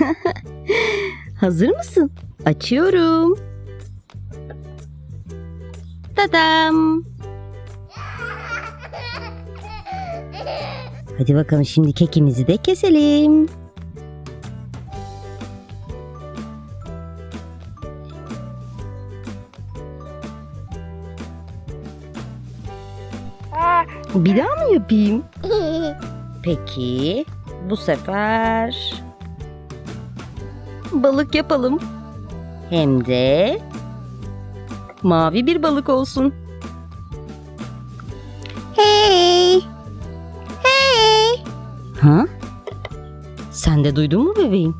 Hazır mısın? Açıyorum. Tadam. Hadi bakalım şimdi kekimizi de keselim. Bir daha mı yapayım? Peki, bu sefer balık yapalım. Hem de mavi bir balık olsun. Hey! Hey! Ha? Sen de duydun mu bebeğim?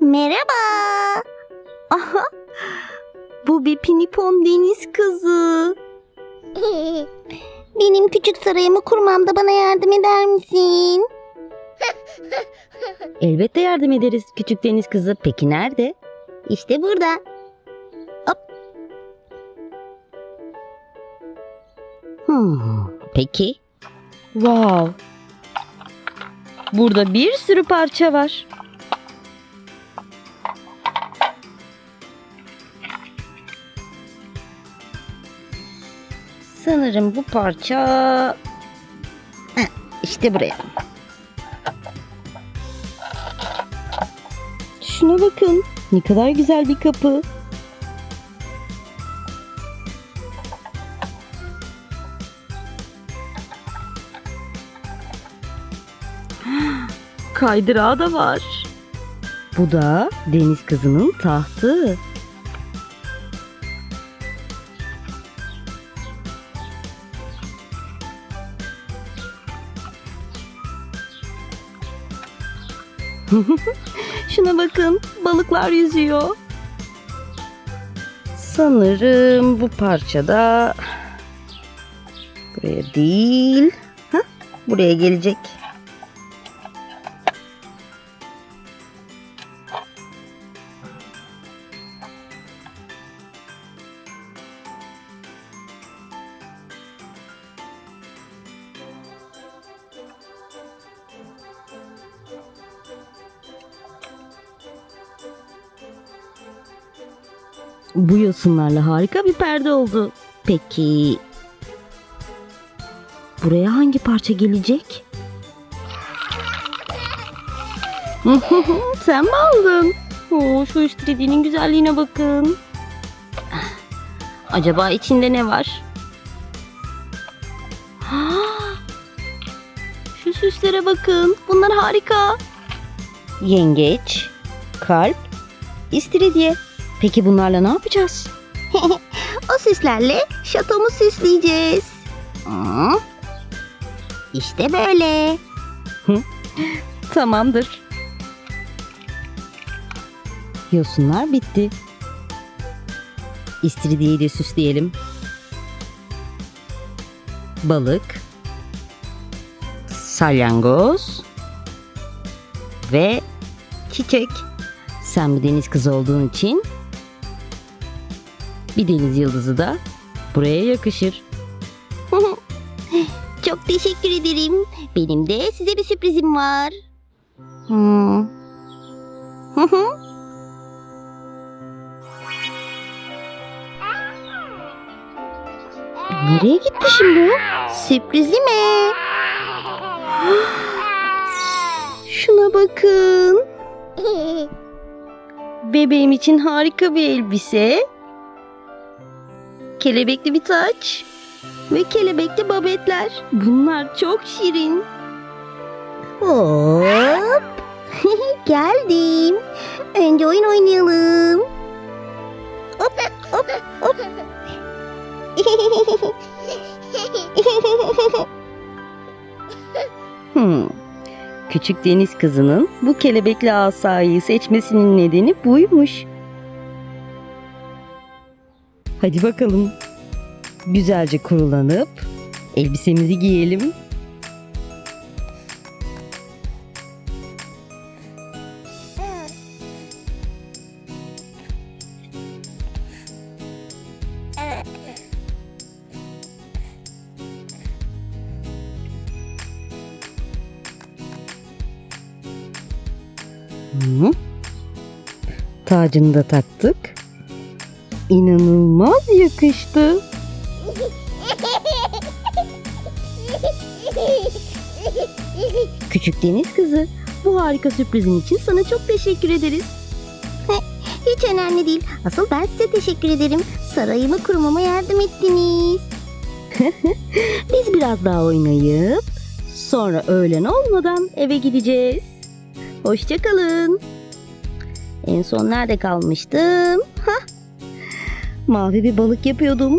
Merhaba. Aha! Bu bir pinipon deniz kızı. Benim küçük sarayımı kurmamda bana yardım eder misin? Elbette yardım ederiz küçük deniz kızı. Peki nerede? İşte burada. Hmm, peki. Wow. Burada bir sürü parça var. Sanırım bu parça Heh, işte buraya. Şuna bakın. Ne kadar güzel bir kapı. Kaydırağı da var. Bu da deniz kızının tahtı. Şuna bakın, balıklar yüzüyor. Sanırım bu parçada buraya değil, Hah, buraya gelecek. Bu yosunlarla harika bir perde oldu. Peki buraya hangi parça gelecek? Sen mi aldın? Oo, şu istediğinin güzelliğine bakın. Acaba içinde ne var? Şu süslere bakın. Bunlar harika. Yengeç, kalp, istiridye. Peki bunlarla ne yapacağız? O süslerle şatomu süsleyeceğiz. Aa, İşte böyle. tamamdır. Yosunlar bitti. İstiridyeyi de süsleyelim. Balık, salyangoz ve çiçek. Sen bir deniz kızı olduğun için bir deniz yıldızı da buraya yakışır. Çok teşekkür ederim. Benim de size bir sürprizim var. Hmm. Nereye gitti şimdi o? Sürprizime. Şuna bakın. Bebeğim için harika bir elbise. Kelebekli bir taç. Ve kelebekli babetler. Bunlar çok şirin. Hop. Geldim. Önce oyun oynayalım. Hop hop hop. Hmm. Küçük deniz kızının bu kelebekli asayı seçmesinin nedeni buymuş. Hadi bakalım. Güzelce kurulanıp elbisemizi giyelim. Tacını da taktık. İnanılmaz yakıştı. Küçük deniz kızı, bu harika sürprizin için sana çok teşekkür ederiz. Hiç önemli değil. Asıl ben size teşekkür ederim. Sarayımı kurmama yardım ettiniz. Biz biraz daha oynayıp sonra öğlen olmadan eve gideceğiz. Hoşçakalın. En son nerede kalmıştım? Hah. Mavi bir balık yapıyordum.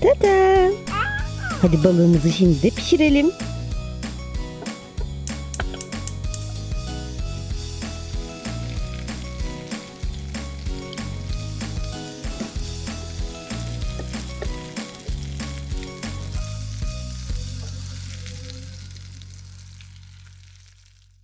Tada! Hadi balığımızı şimdi de pişirelim.